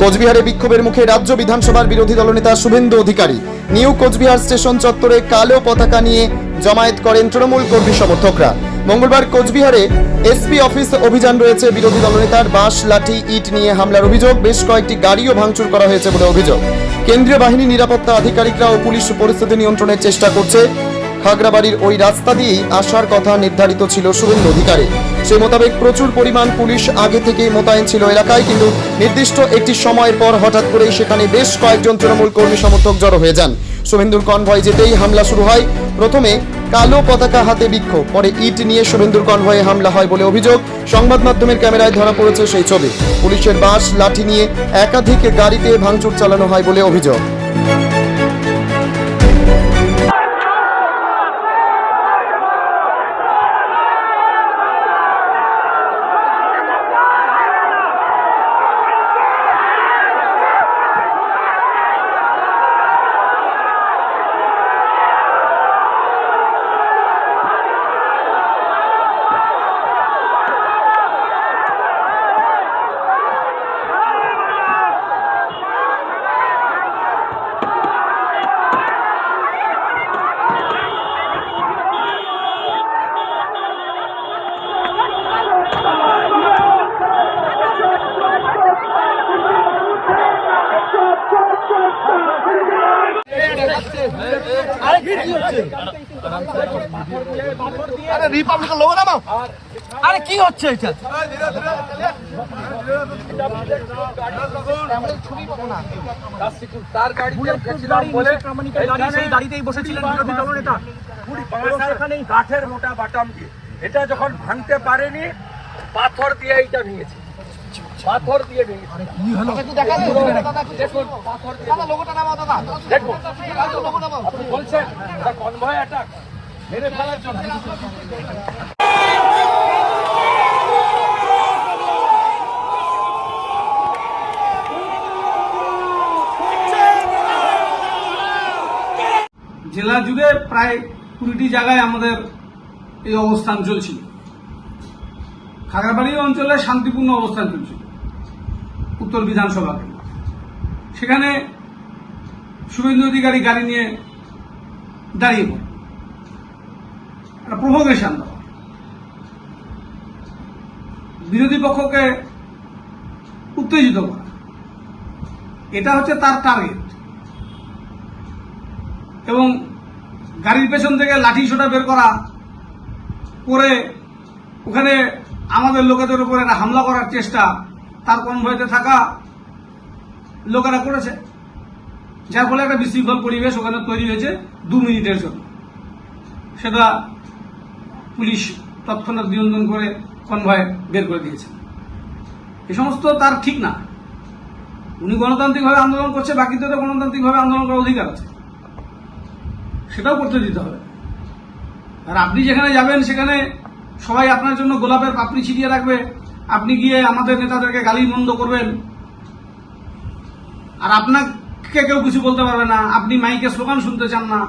কোচবিহারে বিক্ষোভের মুখে রাজ্য বিধানসভার বিরোধী দলনেতা শুভেন্দু অধিকারী। নিউ কোচবিহার স্টেশন চত্বরে কালো পতাকা নিয়ে জমায়েত করেন তৃণমূল কর্মী সমর্থকরা। মঙ্গলবার কোচবিহারে এসপি অফিস অভিযান রয়েছে বিরোধী দলনেতার, বাঁশ, লাঠি, ইট নিয়ে হামলার অভিযোগ, বেশ কয়েকটি গাড়িও ভাঙচুর করা হয়েছে বলে অভিযোগ। কেন্দ্রীয় বাহিনী নিরাপত্তা আধিকারিকরা ও পুলিশ পরিস্থিতি নিয়ন্ত্রণের চেষ্টা করছে। খাগড়াবাড়ির ওই রাস্তা দিয়েই আসার কথা নির্ধারিত ছিল শুভেন্দু অধিকারী। সেই মোতাবেক প্রচুর পরিমাণ পুলিশ আগে থেকেই মোতায়েন ছিল এলাকায়, কিন্তু নির্দিষ্ট একটি সময়ের পর হঠাৎ করেই সেখানে বেশ কয়েকজন তৃণমূল কর্মী সমর্থক জড়ো হয়ে যান। শুভেন্দুর কনভয় যেতেই হামলা শুরু হয়। প্রথমে কালো পতাকা হাতে বিক্ষোভ, পরে ইট নিয়ে শুভেন্দুর কনভয়ে হামলা হয় বলে অভিযোগ। সংবাদ মাধ্যমের ক্যামেরায় ধরা পড়েছে সেই ছবি। পুলিশের বাস লাঠি নিয়ে একাধিক গাড়িতে ভাঙচুর চালানো হয় বলে অভিযোগ। আরে নামাও। আরে কি হচ্ছে এটা? কাঠের মোটা এটা যখন ভাঙতে পারেনি, পাথর দিয়ে এইটা ভেঙেছে। পাথর দিয়ে ভেঙেছে দেখুন পাথর দিয়ে দেখুন আপনি বলছেন এটা কনভয় অ্যাটাক মেরে ফেলার জন্য। জেলা জুড়ে প্রায় কুড়িটি জায়গায় আমাদের এই অবস্থান চলছিল। খাগড়াবাড়ি অঞ্চলে শান্তিপূর্ণ অবস্থান চলছিল। উত্তর বিধানসভা। সেখানে শুভেন্দু অধিকারী গাড়ি নিয়ে দাঁড়িয়ে পড়ে। একটা প্রভোকেশন বিরোধী পক্ষকে উত্তেজিত করা। এটা হচ্ছে তার টার্গেট এবং গাড়ির পেছন থেকে লাঠি সোটা বের করা করে ওখানে আমাদের লোকেদের উপরে একটা হামলা করার চেষ্টা তার কনভয়তে থাকা লোকেরা করেছে। যার ফলে একটা বিশৃঙ্খল পরিবেশ ওখানে তৈরি হয়েছে দু মিনিটের জন্য। সেটা পুলিশ তৎক্ষণাৎ নিয়ন্ত্রণ করে কনভয় বের করে দিয়েছে। এ সমস্ত তার ঠিক না। উনি গণতান্ত্রিকভাবে আন্দোলন করছে বাকিদের গণতান্ত্রিকভাবে আন্দোলন করার অধিকার আছে। সেটাও করতে দিতে হবে। আর আপনি যেখানে যাবেন, সেখানে সবাই আপনার জন্য গোলাপের পাপড়ি ছিটিয়ে রাখবে। আপনি গিয়ে আমাদের নেতাদেরকে গালি মন্দ করবেন? আর আপনাকে কেউ কিছু বলতে পারবে না। আপনি মাইকে স্লোগান শুনতে চান না।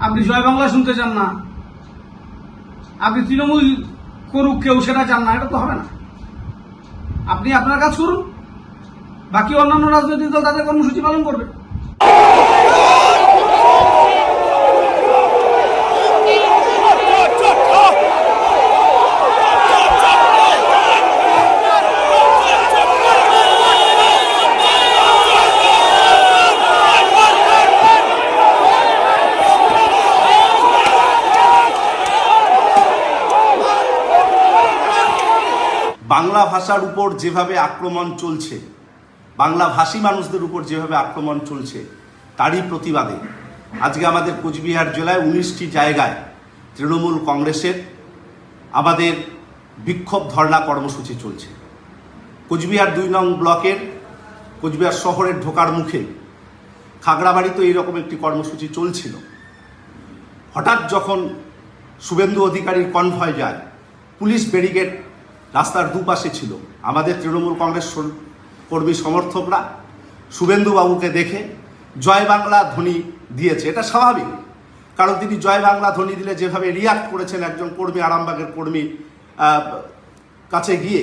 আপনি জয় বাংলা শুনতে চান না। আপনি তৃণমূল করুক, কেউ সেটা চান না। এটা তো হবে না। আপনি আপনার কাজ করুন। বাকি অন্যান্য রাজনৈতিক দল তাদের কর্মসূচি পালন করবে। বাংলা ভাষার উপর যেভাবে আক্রমণ চলছে, বাংলা ভাষী মানুষদের উপর যেভাবে আক্রমণ চলছে, তারই প্রতিবাদে আজকে আমাদের কোচবিহার জেলায় উনিশটি জায়গায় তৃণমূল কংগ্রেসের আমাদের বিক্ষোভ ধর্ণা কর্মসূচি চলছে। কোচবিহার দুই নং ব্লকের, কোচবিহার শহরের ঢোকার মুখে খাগড়াবাড়িতে এইরকম একটি কর্মসূচি চলছিল। হঠাৎ যখন শুভেন্দু অধিকারীর কনভয় যায়, পুলিশ ব্যারিকেড রাস্তার দুপাশে ছিল আমাদের তৃণমূল কংগ্রেস কর্মী সমর্থকরা। শুভেন্দু বাবুকে দেখে জয় বাংলা ধ্বনি দিয়েছে। এটা স্বাভাবিক, কারণ তিনি জয় বাংলা ধ্বনি দিলে যেভাবে রিয়াক্ট করেছেন একজন কর্মী, আরামবাগের কর্মী কাছে গিয়ে,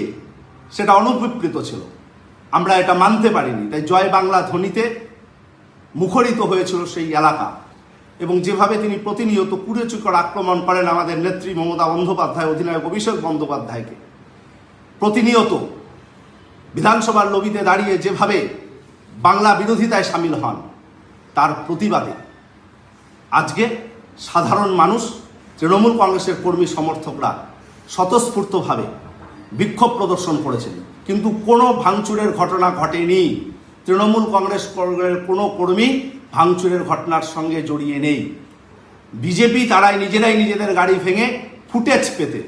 সেটা অনুপকৃত ছিল। আমরা এটা মানতে পারিনি। তাই জয় বাংলা ধ্বনিতে মুখরিত হয়েছিল সেই এলাকা। এবং যেভাবে তিনি প্রতিনিয়ত কুড়েচুকর আক্রমণ করেন আমাদের নেত্রী মমতা বন্দ্যোপাধ্যায়, অধিনায়ক অভিষেক বন্দ্যোপাধ্যায়কে প্রতিনিয়ত বিধানসভার লবিতে দাঁড়িয়ে যেভাবে বাংলা বিরোধিতায় সামিল হন, তার প্রতিবাদে আজকে সাধারণ মানুষ, তৃণমূল কংগ্রেসের কর্মী সমর্থকরা স্বতঃস্ফূর্তভাবে বিক্ষোভ প্রদর্শন করেছেন। কিন্তু কোনো ভাঙচুরের ঘটনা ঘটেনি। তৃণমূল কংগ্রেস কোনো কর্মী ভাঙচুরের ঘটনার সঙ্গে জড়িয়ে নেই। বিজেপি তারাই নিজেরাই নিজেদের গাড়ি ভেঙে ফুটেজ পেতে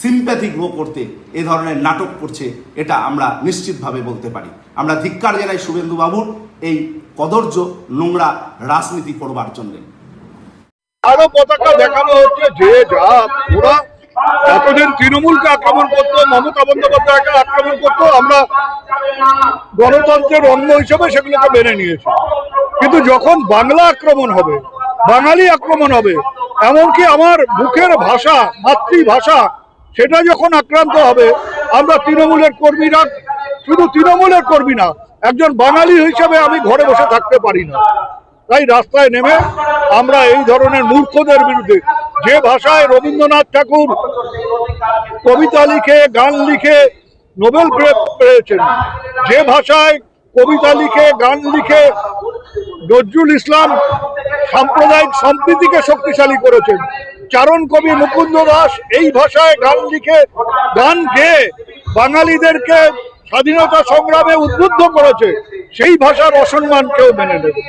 সিম্প্যাথি গ্রো করতে এ ধরনের নাটক করছে, এটা আমরা নিশ্চিতভাবে বলতে পারি। আমরা ধিক্কার জানাই শুভেন্দু বাবুর এই কদর্য নোংরা রাজনীতি করবার জন্য। আরও পতাকা দেখানো হচ্ছে যে যা, ওরা এতদিন তৃণমূলকে আক্রমণ করতো, মমতা বন্দ্যোপাধ্যায়কে আক্রমণ করতো, আমরা গণতন্ত্রের অঙ্গ হিসেবে সেগুলোকে মেনে নিয়েছি। কিন্তু যখন বাংলা আক্রমণ হবে, বাঙালি আক্রমণ হবে, এমনকি আমার মুখের ভাষা, মাতৃভাষা সেটা যখন আক্রান্ত হবে, আমরা তৃণমূলের কর্মীরা, শুধু তৃণমূলের কর্মী না, একজন বাঙালি হিসেবে আমি ঘরে বসে থাকতে পারি না। তাই রাস্তায় নেমে আমরা এই ধরনের মূর্খদের বিরুদ্ধে, যে ভাষায় রবীন্দ্রনাথ ঠাকুর কবিতা লিখে, গান লিখে, নোবেল পেয়েছেন, যে ভাষায় কবিতা লিখে, গান লিখে নজরুল ইসলাম সাম্প্রদায়িক সম্প্রীতিকে শক্তিশালী করেছেন। চারণ কবি মুকুন্দ দাস এই ভাষায় গান লিখে, গান গেয়ে বাঙালিদেরকে স্বাধীনতা সংগ্রামে উদ্বুদ্ধ করেছে। সেই ভাষার অসম্মান কেউ মেনে নেবে